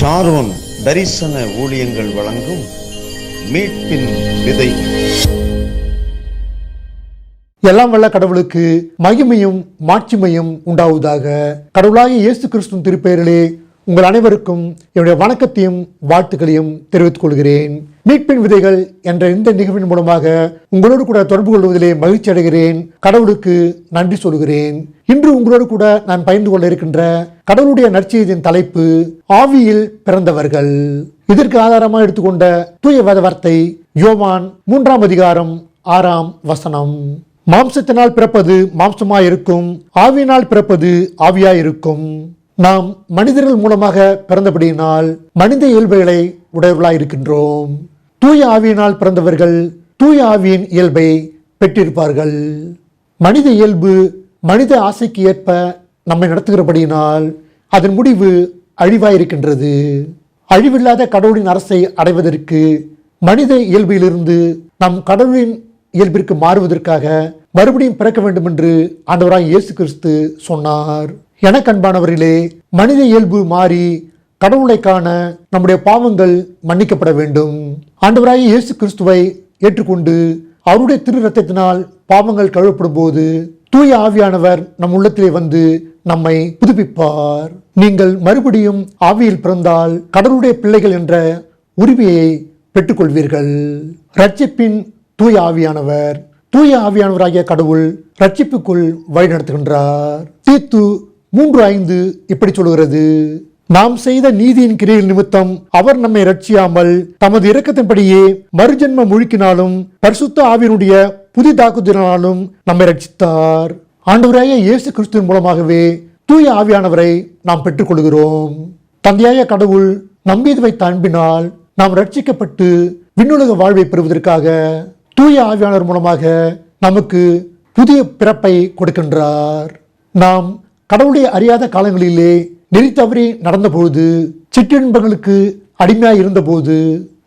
Sharon தரிசன ஊழியங்கள் வழங்கும் மீட்பின் விதை. எல்லாம் வல்ல கடவுளுக்கு மகிமையும் மாட்சிமையும் உண்டாவதாக கடவுளாகிய இயேசு கிறிஸ்துவின் திருப்பெயரிலே உங்கள் அனைவருக்கும் என்னுடைய வணக்கத்தையும் வாழ்த்துக்களையும் தெரிவித்துக் கொள்கிறேன். மீட்பின் விதைகள் என்ற இந்த நிகழ்வின் மூலமாக உங்களோடு கூட தொடர்பு கொள்வதிலே மகிழ்ச்சி அடைகிறேன். கடவுளுக்கு நன்றி சொல்கிறேன். இன்று உங்களோடு கூட நான் பகிர்ந்து கொள்ள இருக்கின்ற கடவுளுடைய நற்செய்தியின் தலைப்பு ஆவியில் பிறந்தவர்கள். இதற்கு ஆதாரமாக எடுத்துக்கொண்ட தூய வேத வார்த்தை யோவான் மூன்றாம் அதிகாரம் ஆறாம் வசனம். மாம்சத்தினால் பிறப்பது மாம்சமாயிருக்கும் ஆவியினால் பிறப்பது ஆவியாயிருக்கும். நாம் மனிதர்கள் மூலமாக பிறந்தபடியினால் மனித இயல்புகளை உடையவர்களாய் இருக்கின்றோம். தூய ஆவியினால் பிறந்தவர்கள் தூய ஆவியின் இயல்பை பெற்றிருப்பார்கள். மனித இயல்பு மனித ஆசைக்கு ஏற்ப நம்மை நடத்துகிறபடியினால் அதன் முடிவு அழிவாயிருக்கின்றது. அழிவில்லாத கடவுளின் அரசை அடைவதற்கு மனித இயல்பிலிருந்து நம் கடவுளின் இயல்பிற்கு மாறுவதற்காக மறுபடியும் பிறக்க வேண்டும் என்று ஆண்டவராய் இயேசு கிறிஸ்து சொன்னார். எனக்கன்பானவர்களே மனித இயல்பு மாறி கடவுளை காண நம்முடைய பாவங்கள் மன்னிக்கப்பட வேண்டும். ஆண்டவராய் இயேசு கிறிஸ்துவை ஏற்றுக்கொண்டு அவருடைய திரு ரத்தத்தினால் பாவங்கள் கழுவப்படும் போது தூய ஆவியானவர் நம் உள்ளத்திலே வந்து நம்மை புதுப்பிப்பார். நீங்கள் மறுபடியும் ஆவியில் பிறந்தால் கடவுளுடைய பிள்ளைகள் என்ற உரிமையை பெற்றுக்கொள்வீர்கள். ரட்சிப்பின் தூய ஆவியானவர் தூய ஆவியானவராகிய கடவுள் ரட்சிப்புக்குள் வழிநடத்துகின்றார். தீத்து மூன்று ஐந்து இப்படி சொல்கிறது நாம் செய்த நீதியின் கிரியில் நிமித்தம் அவர் நம்மை ரட்சியாமல் தமது இரக்கத்தின்படியே மறுஜென்ம முழுக்கினாலும் பரிசுத்த ஆவியினுடைய புதிதாக்குதலினாலும் நம்மை ரட்சித்தார் ஆண்டவராய இயேசு கிறிஸ்துவின் மூலமாகவே தூய ஆவியானவரை நாம் பெற்றுக்கொள்கிறோம். தந்தையாய கடவுள் நம்பியது வைத்த அன்பினால் நாம் ரட்சிக்கப்பட்டு விண்ணுலக வாழ்வை பெறுவதற்காக தூய ஆவியானவர் மூலமாக நமக்கு புதிய பிறப்பை கொடுக்கின்றார். நாம் கடவுளை அறியாத காலங்களிலே நெறி தவறி நடந்தபோது சிற்றின்பங்களுக்கு அடிமையாய் இருந்தபோது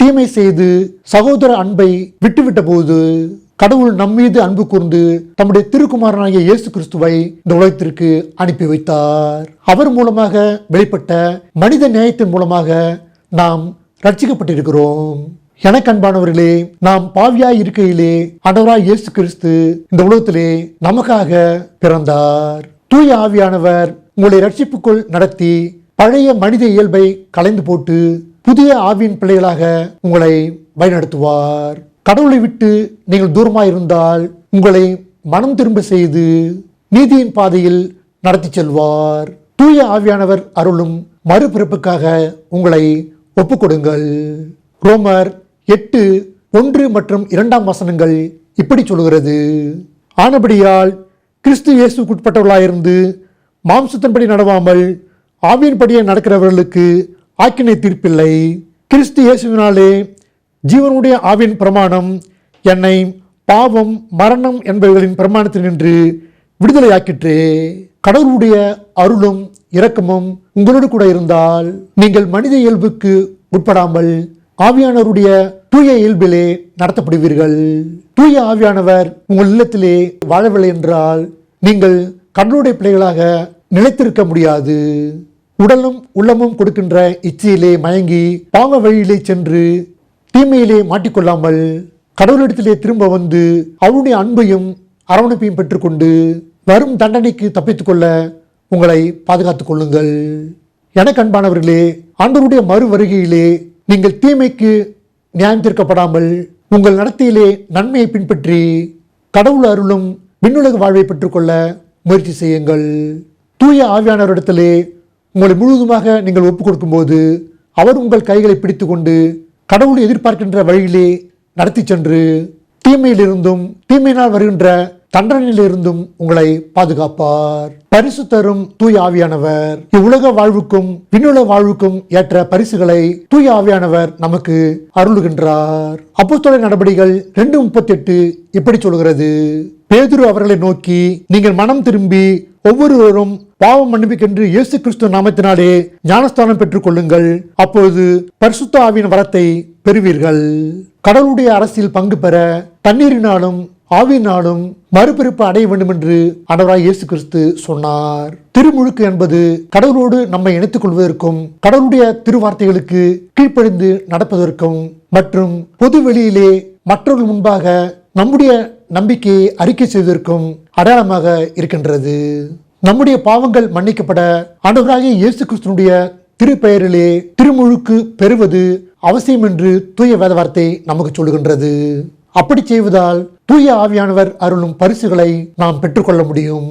தீமை செய்து சகோதர அன்பை விட்டுவிட்ட போது கடவுள் நம்மீது அன்பு கூர்ந்து தம்முடைய திருக்குமாரனாகிய இயேசு கிறிஸ்துவை இந்த உலகத்திற்கு அனுப்பி வைத்தார். அவர் மூலமாக வெளிப்பட்ட மனித நியாயத்தின் மூலமாக நாம் ரட்சிக்கப்பட்டிருக்கிறோம். எனக்கு அன்பானவர்களே நாம் பாவியாய் இருக்கையிலே அடவராய் இயேசு கிறிஸ்து இந்த உலகத்திலே நமக்காக பிறந்தார். தூய ஆவியானவர் உங்களை ரட்சிப்புக்குள் நடத்தி பழைய மனித இயல்பை கலைந்து போட்டு புதிய ஆவியின் பிள்ளைகளாக உங்களை வழிநடத்துவார். கடவுளை விட்டு நீங்கள் தூரமாக இருந்தால் உங்களை மனம் திரும்ப செய்து நீதியின் பாதையில் நடத்தி செல்வார். தூய ஆவியானவர் அருளும் மறுபிறப்புக்காக உங்களை ஒப்புக்கொடுங்கள். ரோமர் எட்டு ஒன்று மற்றும் இரண்டாம் வசனங்கள் இப்படி சொல்கிறது ஆனபடியால் கிறிஸ்து இயேசுக்குட்பட்டவர்களாயிருந்து மாம்சத்தின்படி நடவாமல் ஆவியின்படியே நடக்கிறவர்களுக்கு ஆக்கினை தீர்ப்பில்லை. கிறிஸ்து இயேசுவினாலே ஜீவனுடைய ஆவியின் பிரமாணம் என்னை பாவம் மரணம் என்பவர்களின் பிரமாணத்தில் நின்று விடுதலையாக்கிற்றே. கடவுளுடைய அருளும் இரக்கமும் உங்களோடு கூட இருந்தால் நீங்கள் மனித இயல்புக்கு உட்படாமல் ஆவியானவருடைய தூய இயல்பிலே நடத்தப்படுவீர்கள். தூய ஆவியானவர் உங்கள் இல்லத்திலே வாழவில்லை என்றால் நீங்கள் கடவுளுடைய பிள்ளைகளாக நிலைத்திருக்க முடியாது. உடலும் உள்ளமும் கொடுக்கின்ற இச்சையிலே மயங்கி பாவ வழியிலே சென்று தீமையிலே மாட்டிக்கொள்ளாமல் கடவுளிடத்திலே திரும்ப வந்து அவருடைய அன்பையும் அரவணைப்பையும் பெற்றுக்கொண்டு வரும் தண்டனைக்கு தப்பித்துக் கொள்ள உங்களை பாதுகாத்துக் கொள்ளுங்கள். எனக்கு அன்பானவர்களே ஆண்டவருடைய மறு வருகையிலே நீங்கள் தீமைக்கு நியாயம் தீர்க்கப்படாமல் உங்கள் நடத்தையிலே நன்மையை பின்பற்றி கடவுள் அருளும் விண்ணுலக வாழ்வை பெற்றுக்கொள்ள முயற்சி செய்யுங்கள். தூய ஆவியானவரிடத்திலே உங்களை முழுவதுமாக நீங்கள் ஒப்புக் கொடுக்கும்போது அவர் உங்கள் கைகளை பிடித்துக்கொண்டு கடவுள் எதிர்பார்க்கின்ற வழியிலே நடத்தி சென்று தீமையிலிருந்தும் தீமையினால் வருகின்ற தண்டனையிலிருந்தும் உங்களை பாதுகாப்பார். பரிசு தரும் தூய் ஆவியானவர். இவ்வுலக வாழ்வுக்கும் பின்னுள்ள வாழ்வுக்கும் ஏற்ற பரிசுகளை தூய் ஆவியானவர் நமக்கு அருளுகின்றார். அப்போஸ்தல நடபடிகள் ரெண்டு முப்பத்தி எட்டு இப்படி சொல்கிறது? பேதுரு அவர்களை நோக்கி நீங்கள் மனம் திரும்பி ஒவ்வொருவரும் பாவம் மன்னிப்புக்கென்று இயேசு கிறிஸ்து நாமத்தினாலே ஞானஸ்தானம் பெற்றுக் கொள்ளுங்கள். அப்பொழுது பரிசுத்த ஆவியின் வரத்தை பெறுவீர்கள். கடவுளுடைய அரசில் பங்கு பெற தண்ணீரினாலும் ஆவியினாலும் மறுபிறப்பு அடைய வேண்டும் என்று ஆண்டவராய் இயேசு கிறிஸ்து சொன்னார். திருமுழுக்கு என்பது கடவுளோடு நம்மை இணைத்துக் கொள்வதற்கும் கடவுளுடைய திருவார்த்தைகளுக்கு கீழ்ப்படிந்து நடப்பதற்கும் மற்றும் பொது வெளியிலே மற்றவர்கள் முன்பாக நம்முடைய நம்பிக்கையை அறிக்கை செய்வதற்கும் அடையாளமாக இருக்கின்றது. நம்முடைய பாவங்கள் மன்னிக்கப்பட ஆண்டவராகிய இயேசு கிறிஸ்துனுடைய திருப்பெயரிலே திருமுழுக்கு பெறுவது அவசியம் என்று தூய வேத வார்த்தை நமக்கு சொல்லுகின்றது. அப்படி செய்வதால் தூய ஆவியானவர் அருளும் பரிசுகளை நாம் பெற்றுக்கொள்ள முடியும்.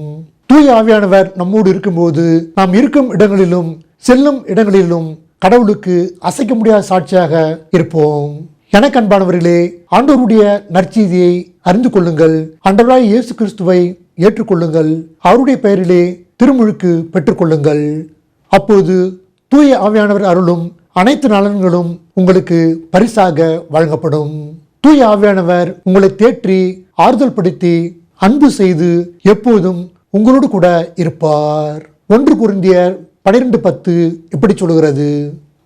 தூய ஆவியானவர் நம்மோடு இருக்கும்போது நாம் இருக்கும் இடங்களிலும் செல்லும் இடங்களிலும் கடவுளுக்கு அசைக்க முடியாத சாட்சியாக இருப்போம். எனக்கு அன்பானவர்களே ஆண்டவருடைய நற்செய்தியை அறிந்து கொள்ளுங்கள். ஆண்டவராய் இயேசு கிறிஸ்துவை ஏற்றுக்கொள்ளுங்கள். அவருடைய பெயரிலே திருமுழுக்கு பெற்றுக்கொள்ளுங்கள். அப்போது தூய ஆவியானவர் அருளும் அனைத்து நலன்களும் உங்களுக்கு பரிசாக வழங்கப்படும். தூய ஆவியானவர் உங்களை தேற்றி ஆறுதல் படுத்தி அன்பு செய்து எப்போதும் உங்களோடு கூட இருப்பார். ஒன்று குருந்தியர் பனிரெண்டு பத்து இப்படி சொல்கிறது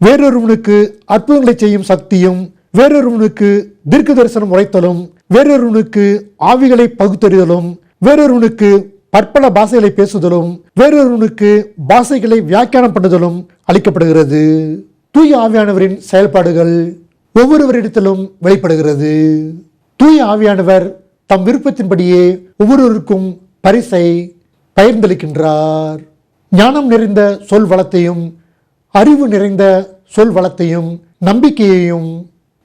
வேறொருவனுக்கு அற்புதங்களை செய்யும் சக்தியும் வேறொருவனுக்கு தீர்க்க தரிசனம் உரைத்தலும் வேறொருவனுக்கு ஆவிகளை பகுத்தறிதலும் வேறொருவனுக்கு பற்பல பாஷைகளை பேசுதலும் வேறொருவனுக்கு பாஷைகளை வியாக்கியானம் பண்ணுதலும் அளிக்கப்படுகிறது. தூய ஆவியானவரின் செயல்பாடுகள் ஒவ்வொருவரிடத்திலும் வெளிப்படுகிறது. தூய ஆவியானவர் தம் விருப்பத்தின்படியே ஒவ்வொருவருக்கும் பரிசை பகிர்ந்தளிக்கின்றார். ஞானம் நிறைந்த சொல் வளத்தையும் அறிவு நிறைந்த சொல் வளத்தையும் நம்பிக்கையையும்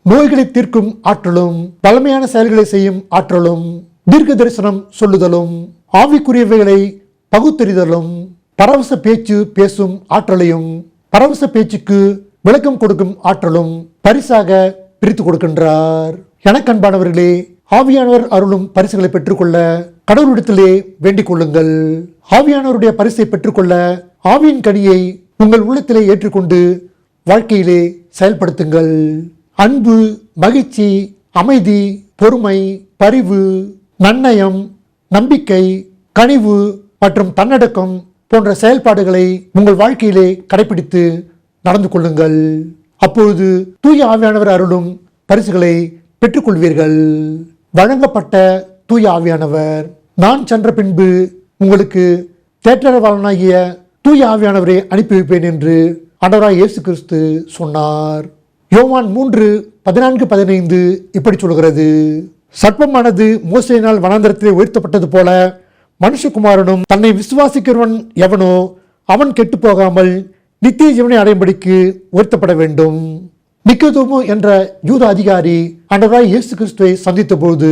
நோய்களை தீர்க்கும் ஆற்றலும் பழமையான செயல்களை செய்யும் ஆற்றலும் தீர்க்க தரிசனம் சொல்லுதலும் ஆவிக்குரியவைகளை பகுத்தறிதலும் பரவச பேச்சு பேசும் ஆற்றலையும் பரவச பேச்சுக்கு விளக்கம் கொடுக்கும் ஆற்றலும் பரிசாக பிரித்து கொடுக்கின்றார். எனக்கன்பானவர்களே ஆவியானவர் அருளும் பரிசுகளை பெற்றுக்கொள்ள கடவுளிடத்திலே வேண்டிக் கொள்ளுங்கள். ஆவியானவருடைய பரிசை பெற்றுக்கொள்ள ஆவியின் கனியை உங்கள் உள்ளத்திலே ஏற்றுக்கொண்டு வாழ்க்கையிலே செயல்படுத்துங்கள். அன்பு மகிழ்ச்சி அமைதி பொறுமை பரிவு நன்னயம் நம்பிக்கை கனிவு மற்றும் தன்னடக்கம் போன்ற செயல்பாடுகளை உங்கள் வாழ்க்கையிலே கடைபிடித்து நடந்து கொள்ளுங்கள். அப்பொழுது தூய ஆவியானவர் அருளும் பரிசுகளை பெற்றுக்கொள்வீர்கள். வழங்கப்பட்ட தூய ஆவியானவர் நான் சென்ற பின்பு உங்களுக்கு தேற்றரவாளனாகிய தூய ஆவியானவரை அனுப்பி வைப்பேன் என்று ஆண்டவராய் இயேசு கிறிஸ்து சொன்னார். யோவான் மூன்று பதினான்கு பதினைந்து இப்படி சொல்கிறது. சர்ப்பமானது மோசையினால் வனாந்தரத்திலே உயர்த்தப்பட்டது போல மனுஷகுமாரனும் தன்னை விசுவாசிக்கிறவன் எவனோ அவன் கெட்டு போகாமல் நித்திய ஜீவனை அடையும்படிக்கு உயர்த்தப்பட வேண்டும். நிக்கதோமு என்ற யூத அதிகாரி ஆண்டவராய் இயேசு கிறிஸ்துவை சந்தித்த போது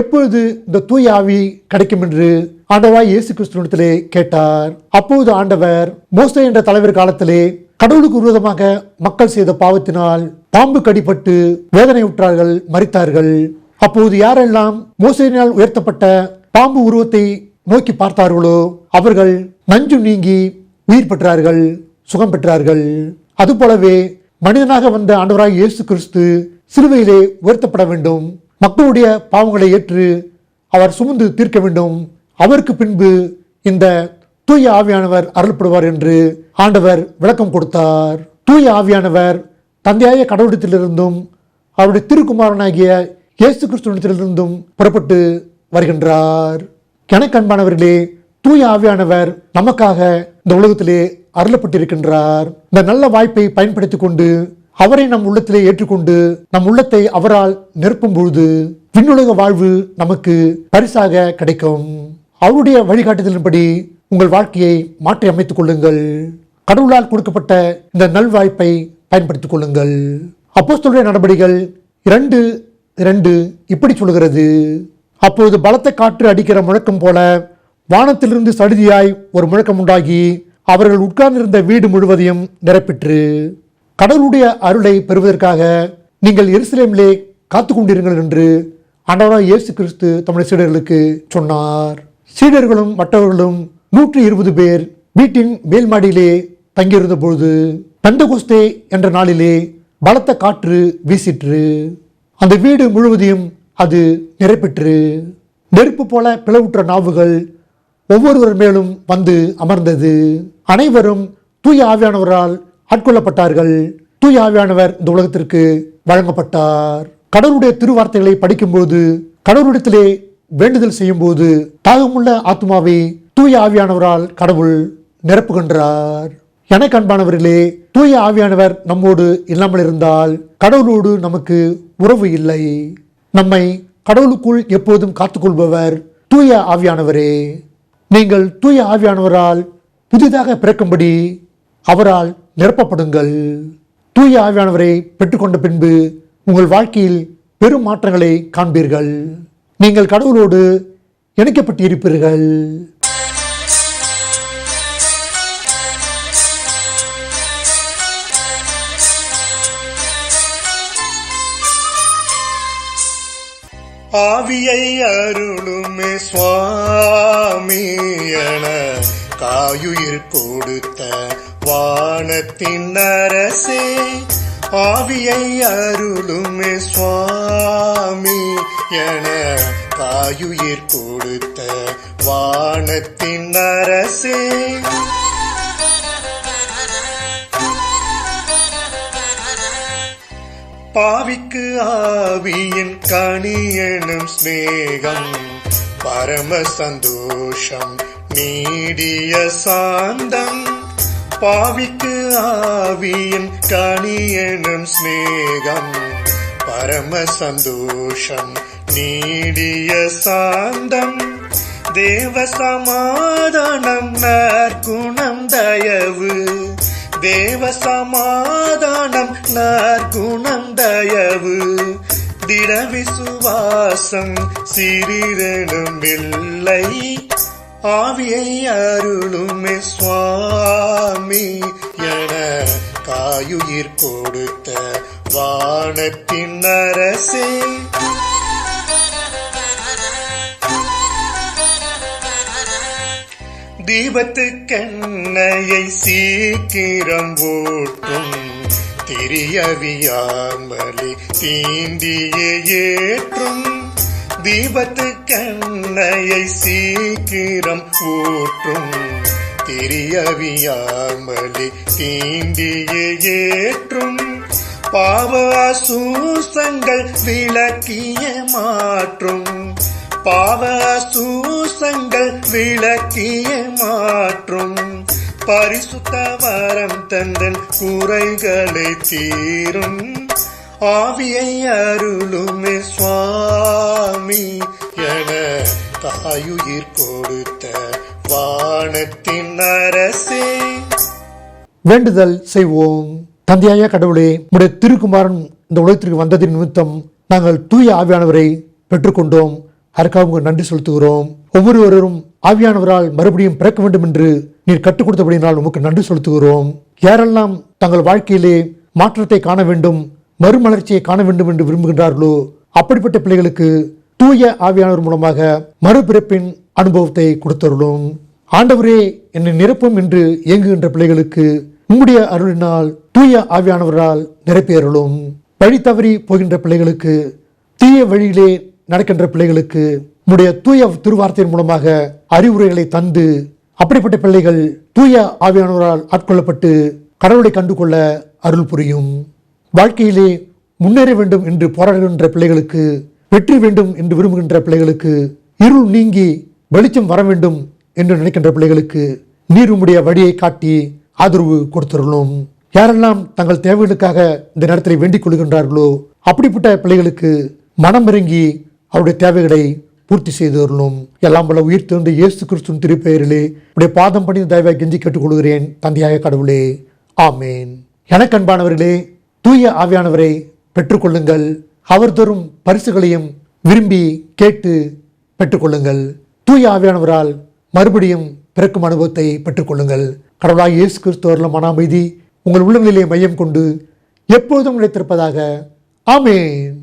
எப்பொழுது இந்த தூய் ஆவி கிடைக்கும் என்று ஆண்டவராய் இயேசு கிறிஸ்துவத்திலே கேட்டார். அப்போது ஆண்டவர் மோசை என்ற தலைவர் காலத்திலே கடவுளுக்கு விரோதமாக மக்கள் செய்த பாவத்தினால் பாம்பு கடிபட்டு வேதனையுற்றார்கள் மறித்தார்கள் அப்போது யாரெல்லாம் மோசையினால் உயர்த்தப்பட்ட பாம்பு உருவத்தை நோக்கி பார்த்தார்களோ அவர்கள் நஞ்சு நீங்கி உயிர் பெற்றார்கள். சுகம் பெற்றார்கள். அதுபோலவே மனிதனாக வந்த ஆண்டவராக இயேசு கிறிஸ்து சிலுவையிலே உயர்த்தப்பட வேண்டும். மக்களுடைய பாவங்களை ஏற்று அவர் சுமந்து தீர்க்க வேண்டும். அவருக்கு பின்பு இந்த தூய ஆவியானவர் அருள்படுவார் என்று ஆண்டவர் விளக்கம் கொடுத்தார். தூய ஆவியானவர் தந்தையாய கடவுளத்திலிருந்தும் அவருடைய திருக்குமாரனாகிய இயேசு கிறிஸ்துவத்திலிருந்தும் புறப்பட்டு வருகின்றார். எனக்கு அன்பானவர்களே தூய ஆவியானவர் நமக்காக இந்த உலகத்திலே அருளப்பட்டிருக்கின்றார். இந்த நல்ல வாய்ப்பை பயன்படுத்திக் கொண்டு அவரை நம் உள்ளத்திலே ஏற்றுக்கொண்டு நம் உள்ளத்தை அவரால் நிரப்பும் பொழுது விண்ணுலக வாழ்வு நமக்கு பரிசாக கிடைக்கும். அவருடைய வழிகாட்டுதலின்படி உங்கள் வாழ்க்கையை மாற்றி அமைத்துக் கொள்ளுங்கள். கடவுளால் கொடுக்கப்பட்ட இந்த நல்வாய்ப்பை பயன்படுத்திக் கொள்ளுங்கள். அப்போஸ்தலுடைய நடபடிகள் இரண்டு இரண்டு இப்படி சொல்கிறது. அப்போது பலத்த காற்று அடிக்கிற முழக்கம் போல வானத்திலிருந்து சடுதியாய் ஒரு முழக்கம் உண்டாகி அவர்கள் உட்கார்ந்திருந்த வீடு முழுவதையும் நிரப்பிற்று. கடவுளுடைய அருளை பெறுவதற்காக நீங்கள் எருசலேமிலே காத்து கொண்டிருங்கள் என்று ஆண்டவராய் இயேசு கிறிஸ்து தம்முடைய சீடர்களுக்கு சொன்னார். சீடர்களும் மற்றவர்களும் நூற்றி இருபது பேர் வீட்டின் மேல் மாடியிலே தங்கியிருந்த பொழுது பெந்தகோஸ்தே என்ற நாளிலே பலத்த காற்று வீசிற்று. அந்த வீடு முழுவதையும் அது நிரப்பிற்று. நெருப்பு போல பிளவுற்ற நாவுகள் ஒவ்வொருவர் மேலும் வந்து அமர்ந்தது. அனைவரும் தூய ஆவியானவரால் ஆட்கொள்ளப்பட்டார்கள். தூய ஆவியானவர் இந்த உலகத்திற்கு வழங்கப்பட்டார். கடவுளுடைய திருவார்த்தைகளை படிக்கும்போது கடவுளிடத்திலே வேண்டுதல் செய்யும்போது தாகமுள்ள ஆத்மாவை தூய ஆவியானவரால் கடவுள் நிரப்புகின்றார் எனக்கு அன்பானவர்களே தூய ஆவியானவர் நம்மோடு இல்லாமல் இருந்தால் கடவுளோடு நமக்கு உறவு இல்லை. நம்மை கடவுளுக்குள் எப்போதும் காத்துக்கொள்பவர் தூய ஆவியானவரே. நீங்கள் தூய ஆவியானவரால் புதிதாக பிறக்கும்படி அவரால் நிரப்பப்படுங்கள். தூய ஆவியானவரை பெற்றுக்கொண்ட பின்பு உங்கள் வாழ்க்கையில் பெரும் மாற்றங்களை காண்பீர்கள். நீங்கள் கடவுளோடு இணைக்கப்பட்டிருப்பீர்கள். ஆவியை அருளுமே சுவாமியன காயுயிர் கொடுத்த வானத்தின் அரசே ஆவியை அருளுமே சுவாமி என காயுயிர் கொடுத்த வானத்தின் அரசே. பாவிக்கு ஆவியின் கனியனும் ஸ்நேகம் பரம சந்தோஷம் நீடிய சாந்தம். பாவிக்கு ஆவியின் கனியனும் ஸ்நேகம் பரம சந்தோஷம் நீடிய சாந்தம். தேவ சமாதானம் நற்குணம் தயவு தேவ சமாதானம் நற்குணம் தயவு. திட விசுவாசம் சிறிதனும் இல்லை. ஆவியை அருளுமே சுவாமி என காயுயிர் கொடுத்த வானத்தின் அரசே. தீபத்து கண்ணையை சீக்கிரம் ஓட்டும் திரியவியாமலே தீண்டியே ஏற்றும். தீபத்து கண்ணையை சீக்கிரம் ஊற்றும். திரியவியாமலே தீண்டியே ஏற்றும். பாவ சூசங்கள் விளக்கிய மாற்றும். பாவ சூசங்கள் விளக்கிய மாற்றும். பரிசுத்த வரம் தந்தன் குறைகளை தீரும். ஆவியை அருளுமே சுவாமி என தாயுயிர் கொடுத்த வானத்தின் அரசே. வேண்டுதல் செய்வோம். தந்தையாய கடவுளே உடைய திருக்குமாரன் இந்த உலகத்திற்கு வந்ததின் நிமித்தம் நாங்கள் தூய ஆவியானவரை பெற்றுக்கொண்டோம். அதற்காக உங்களுக்கு நன்றி செலுத்துகிறோம். ஒவ்வொருவரும் ஆவியானவரால் மறுபடியும் பிறக்க வேண்டும் என்று நீர் கற்றுக் கொடுத்தபடினால் உமக்கு நன்றி செலுத்துகிறோம். யாரெல்லாம் தங்கள் வாழ்க்கையிலே மாற்றத்தை காண வேண்டும் மறுமலர்ச்சியை காண வேண்டும் என்று விரும்புகின்றார்களோ அப்படிப்பட்ட பிள்ளைகளுக்கு தூய ஆவியானவர் மூலமாக மறுபிறப்பின் அனுபவத்தை கொடுத்தருளும். ஆண்டவரே என்னை நிரப்பும் என்று இயங்குகின்ற பிள்ளைகளுக்கு உம்முடைய அருளினால் தூய ஆவியானவரால் நிரப்பியருளும். வழி தவறி போகின்ற பிள்ளைகளுக்கு தீய வழியிலே நடக்கின்ற பிள்ளைகளுக்கு நம்முடைய தூய திருவார்த்தையின் மூலமாக அறிவுரைகளை தந்து அப்படிப்பட்ட பிள்ளைகள் தூய ஆவியானவரால் ஆட்கொள்ளப்பட்டு கடவுளை கண்டுகொள்ள அருள் புரியும். வாழ்க்கையிலே முன்னேற வேண்டும் என்று போராடுகின்ற பிள்ளைகளுக்கு வெற்றி வேண்டும் என்று விரும்புகின்ற பிள்ளைகளுக்கு இருள் நீங்கி வெளிச்சம் வர வேண்டும் என்று நினைக்கின்ற பிள்ளைகளுக்கு நீர் உம்முடைய வழியை காட்டி ஆதரவு கொடுத்துள்ளோம் யாரெல்லாம் தங்கள் தேவைகளுக்காக இந்த நேரத்தில் வேண்டிக் கொள்கின்றார்களோ அப்படிப்பட்ட பிள்ளைகளுக்கு மனம் இறங்கி அவருடைய தேவைகளை பூர்த்தி செய்து வரணும் எல்லாம் பல உயிர் திறந்த இயேசு கிறிஸ்துவின் திருப்பெயரிலே உடைய பாதம் பண்ணி தயவாக கெஞ்சி கேட்டுக்கொள்கிறேன் தந்தையாக கடவுளே. ஆமேன். எனக்கு அன்பானவர்களே தூய ஆவியானவரை பெற்றுக்கொள்ளுங்கள். அவர் தரும் பரிசுகளையும் விரும்பி கேட்டு பெற்றுக்கொள்ளுங்கள். தூய ஆவியானவரால் மறுபடியும் பிறக்கும் அனுபவத்தை பெற்றுக்கொள்ளுங்கள். கடவுளாக இயேசு கிறிஸ்துவரில் மன அமைதி உங்கள் உள்ளங்களிலே மையம் கொண்டு எப்போதும் நிலைத்திருப்பதாக. ஆமேன்.